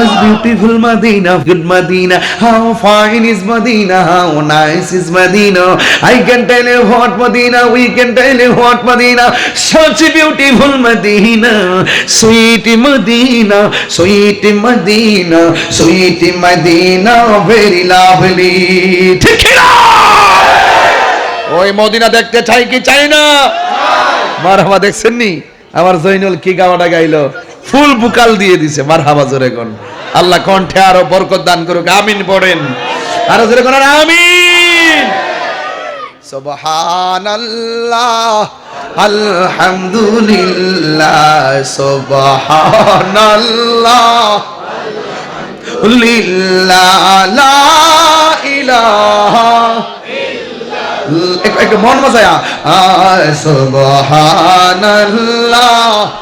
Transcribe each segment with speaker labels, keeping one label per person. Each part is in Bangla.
Speaker 1: is beautiful Medina, good Medina. How fine is Medina, how nice is Medina. I can tell you what Medina, we can tell you what Medina. Such a beautiful Medina, sweet Medina, sweet Medina, sweet Medina, very lovely. কি না? ওই মদিনা দেখতে চাই কি চাই না মারহাবা দেখছেন নি আমার জৈনুল কি গাওয়াটা গাইলো ফুল বুকাল দিয়ে দিছে, মারহাবা জোরে কোন। আল্লাহ কণ্ঠে আরও বরকত দান করুক, আমিন পড়েন। আরও জোরে কোন আমিন। সুবহানাল্লাহ, আলহামদুলিল্লাহ, সুবহানাল্লাহ, লিল্লাহ লা ইলাহা একটু- মন মজায়া। সুবহানাল্লাহ।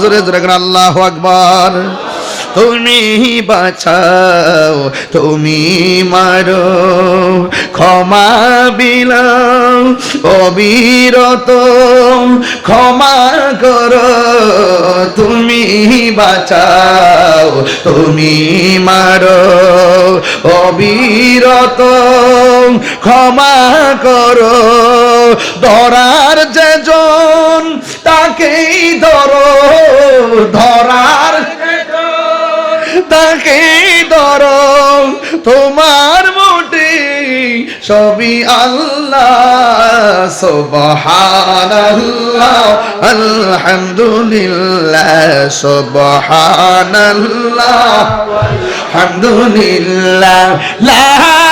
Speaker 1: জোরে জোরে আল্লাহু আকবার। তুমি বাঁচাও, তুমি মারো, ক্ষমা বিলাও, অবিরত ক্ষমা করো। তুমি বাঁচাও, তুমি মারো, অবিরত ক্ষমা করো। ধরার যেজন তাকেই ধরো। ধরার তাকে ধরো। তোমার মোটে সবই আল্লাহ, সুবহানাল্লাহ, আলহামদুলিল্লাহ সুবহানাল্লাহ, আলহামদুলিল্লাহ, লা